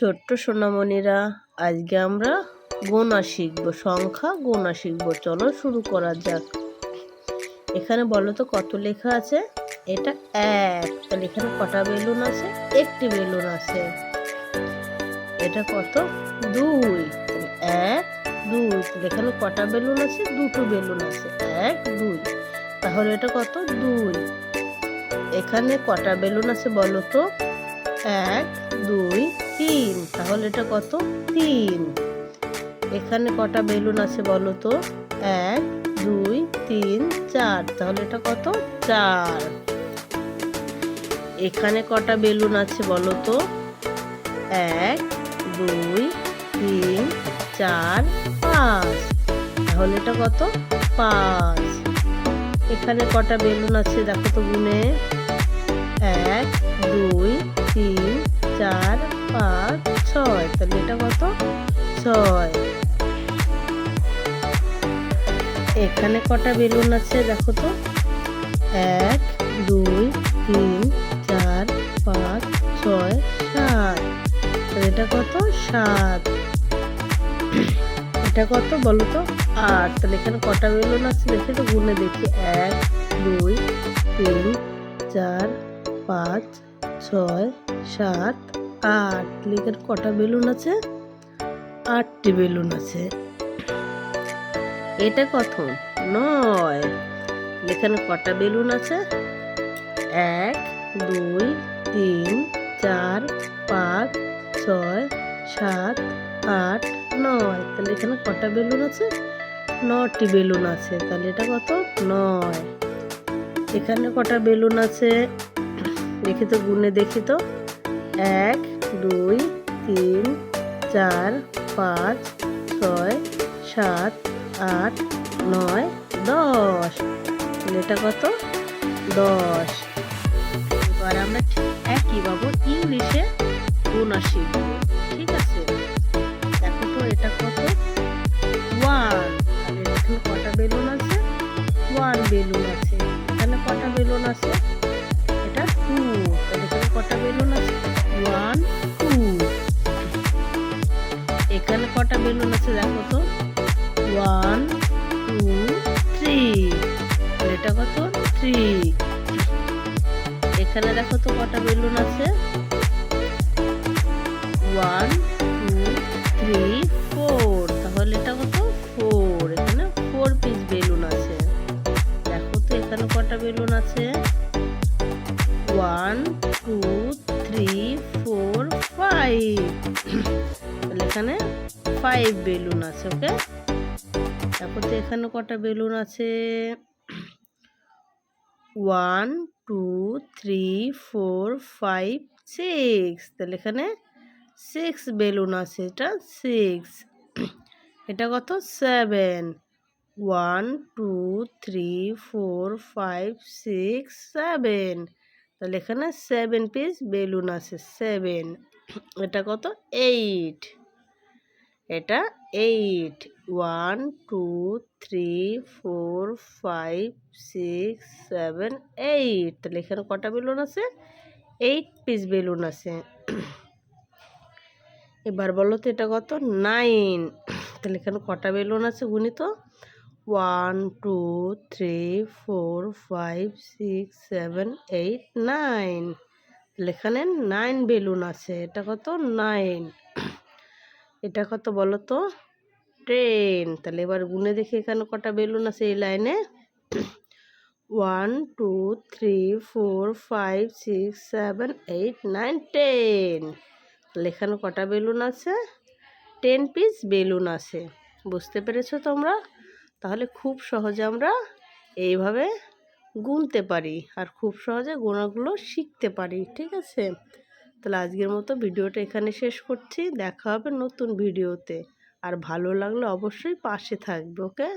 ছোট্ট সোনামণিরা, আজকে আমরা গোনা শিখব, সংখ্যা গোনা শিখব। চলো শুরু করা যাক। এখানে বলো তো কত লেখা আছে? এটা এক। তাহলে এখানে কটা বেলুন আছে? একটি বেলুন আছে। এটা কত? দুই। এক, দুই। এখানে কটা বেলুন আছে? দুটো বেলুন আছে। এক, দুই। তাহলে এটা কত? দুই। এখানে কটা বেলুন আছে বলো তো? এক, দুই। তিন। তাহলে এটা কত? তিন। এখানে কটা বেলুন আছে বলো তো? এক, দুই, তিন, চার। তাহলে এটা কত? চার। এখানে কটা বেলুন আছে বলো তো? এক, দুই, তিন, চার, পাঁচ। তাহলে এটা কত? পাঁচ। এখানে কটা বেলুন আছে দেখো তো গুনে। এক, দুই, তিন চার, পাঁচ, ছয়। তাহলে এটা কত? ছয়। এখানে কটা বেলুন আছে দেখো তো? এক, দুই, তিন, চার, পাঁচ, ছয়, সাত। এটা কত? সাত। এটা কত বলো তো? আট। তাহলে এখানে কটা বেলুন আছে দেখে তো গুনে দেখি। এক, দুই, তিন, চার, পাঁচ ছয়, সাত, আট। তাহলে কটা বেলুন আছে? আটটি বেলুন আছে। এটা কত নয়। এখানে কটা বেলুন আছে? এক, দুই, তিন, চার, পাঁচ, ছয়, সাত, আট, নয়। তাহলে এখানে কটা বেলুন আছে? নটি বেলুন আছে। তাহলে এটা কত? নয়। এখানে কটা বেলুন আছে? দেখি তো, গুনে দেখি তো। এক, দুই, তিন, চার, পাঁচ, ছয়, সাত, আট, নয়, দশ। এটা কত? দশ। এবার আমরা ঠিক একইভাবে ইংলিশে গুণা শিখব এখানে দেখো তো কটা বেলুন আছে। ওয়ান টু থ্রি ফোর তাহলে এটা কত? ফোর এখানে ফোর পিস বেলুন আছে। দেখো তো এখানে কটা বেলুন আছে। One two three four five এখানে ফাইভ বেলুন আছে ওকে তারপর তো এখানে কটা বেলুন আছে। One two three four five six তাহলে এখানে সিক্স বেলুন আছে, এটা সিক্স এটা কত? Seven one two three four five six seven তাহলে এখানে সেভেন পিস বেলুন আছে সেভেন এটা কত? এইট এটা eight one two three four five six seven eight তাহলে এখানে কটা বেলুন আছে? এইট পিস বেলুন আছে। এবার বলো তো এটা কত? নাইন তাহলে এখানে কটা বেলুন আছে গুনি তো? One two three four five six seven eight nine তাহলে এখানে নাইন বেলুন আছে। এটা কত? নাইন এটা কত বলো তো টেন তাহলে এবার গুনে দেখি এখানে কটা বেলুন আছে এই লাইনে। One two three four five six seven eight nine ten তাহলে এখানে কটা বেলুন আছে? টেন পিস বেলুন আছে। বুঝতে পেরেছ তোমরা? তাহলে খুব সহজে আমরা এইভাবে গুনতে পারি। আর খুব সহজে গোনাগুলো শিখতে পারি, ঠিক আছে? তাহলে আজকের মতো ভিডিওটা এখানে শেষ করছি। দেখা হবে নতুন ভিডিওতে। আর ভালো লাগলে অবশ্যই পাশে থাকবে, ওকে?